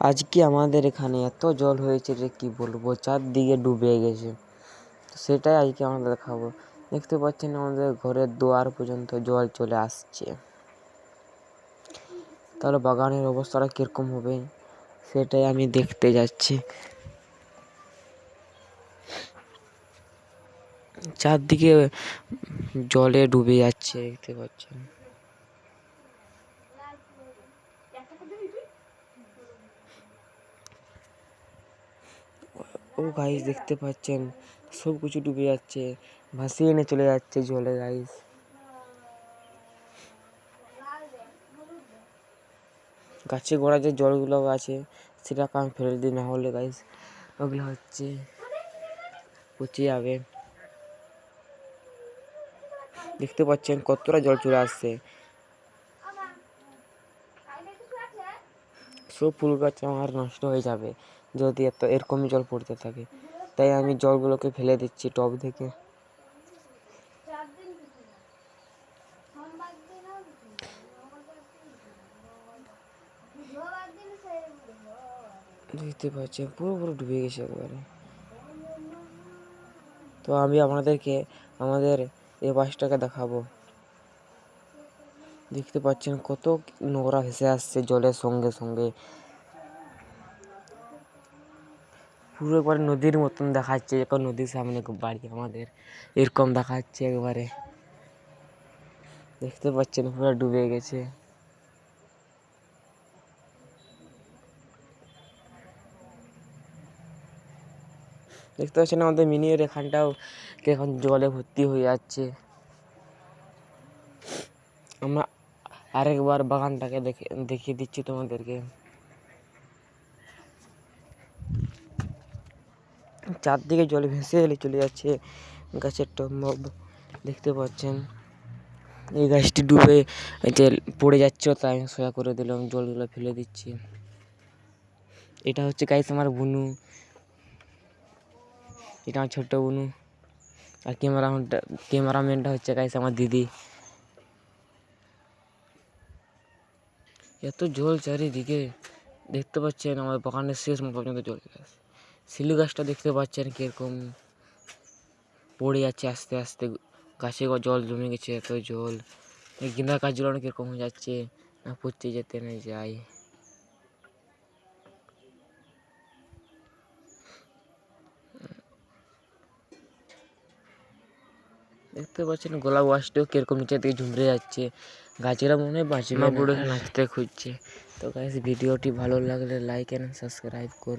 আজকে আমাদের এখানে এত জল হয়েছে যে কি বলব? চারদিকে ডুবে গেছে। সেটাই আজকে আমরা দেখাবো। দেখতে পাচ্ছেন আমাদের ঘরের দুয়ার পর্যন্ত জল চলে আসছে। তাহলে বাগানের অবস্থাটা কীরকম হবে? সেটাই আমি দেখতে যাচ্ছি। চারদিকে জলে ডুবে যাচ্ছে, দেখতে পাচ্ছেন। ও গাইস দেখতে পাচ্ছেন, সব কিছু ডুবে যাচ্ছে, ভাসিয়ে নিয়ে চলে যাচ্ছে জলে গাইস গাছের গোড়ায় যে জলগুলো আছে সেটাকে আমি ফেলে দিই, না হলে গাইস ওগুলো হচ্ছে পচে যাবে। দেখতে পাচ্ছেন কতটা জল চলে আসছে। সব ফুল গাছ আমার নষ্ট হয়ে যাবে। যদি এত এরকমই জল পড়তে থাকে। তাই আমি জলগুলোকে ফেলে দিচ্ছি টব থেকে। দেখতে পাচ্ছেন পুরো পুরো ডুবে গেছে একবারে। তো আমি আপনাদেরকে, আমাদের এই বাসটাকে দেখাবো। দেখতে পাচ্ছেন কত নোংরা ভেসে আসছে জলের সঙ্গে সঙ্গে। পুরো একবারে নদীর মতন দেখাচ্ছে এখন নদীর সামনে বাড়ি আমাদের, এরকম দেখাচ্ছে একবারে। দেখতে পাচ্ছেন, পুরো ডুবে গেছে। দেখতে পাচ্ছেন আমাদের মিনিয়ের এখানটাও এখন জলে ভর্তি হয়ে যাচ্ছে। আমরা আরেকবার বাগানটাকে দেখে, দেখিয়ে দিচ্ছি তোমাদেরকে। চারদিকে জল ভেসে এলে চলে যাচ্ছে গাছের টম্বব দেখতে পাচ্ছেন? এই গাছটি ডুবে যে পড়ে যাচ্ছিল তাই আমি সোজা করে দিলাম, জলগুলো ফেলে দিচ্ছি। এটা হচ্ছে গাইস আমার বুনু। এটা আমার ছোট্ট বুনু। আর ক্যামেরাম্যানটা ক্যামেরাম্যানটা হচ্ছে গাইস আমার দিদি। এত জল চারিদিকে, দেখতে পাচ্ছেন? আমার বাগানের শেষ পর্যন্ত জল চলে শিলু গাছটা দেখতে পাচ্ছেন কীরকম। পড়ে যাচ্ছে আস্তে আস্তে। গাছে জল জমে গেছে এত জল। গেঁদা গাছগুলো কীরকম হয়ে যাচ্ছে। না পড়তে যেতে না যাই দেখতে পাচ্ছেন গোলাপ গাছটাও কীরকম নিচে দিকে ঝুমড়ে যাচ্ছে। গাছেরা মনে হয় বাঁচবে বুড়ো নাচতে খুঁজছে। তো গাইস ভিডিওটি ভালো লাগলে লাইক অ্যান্ড সাবস্ক্রাইব করুন।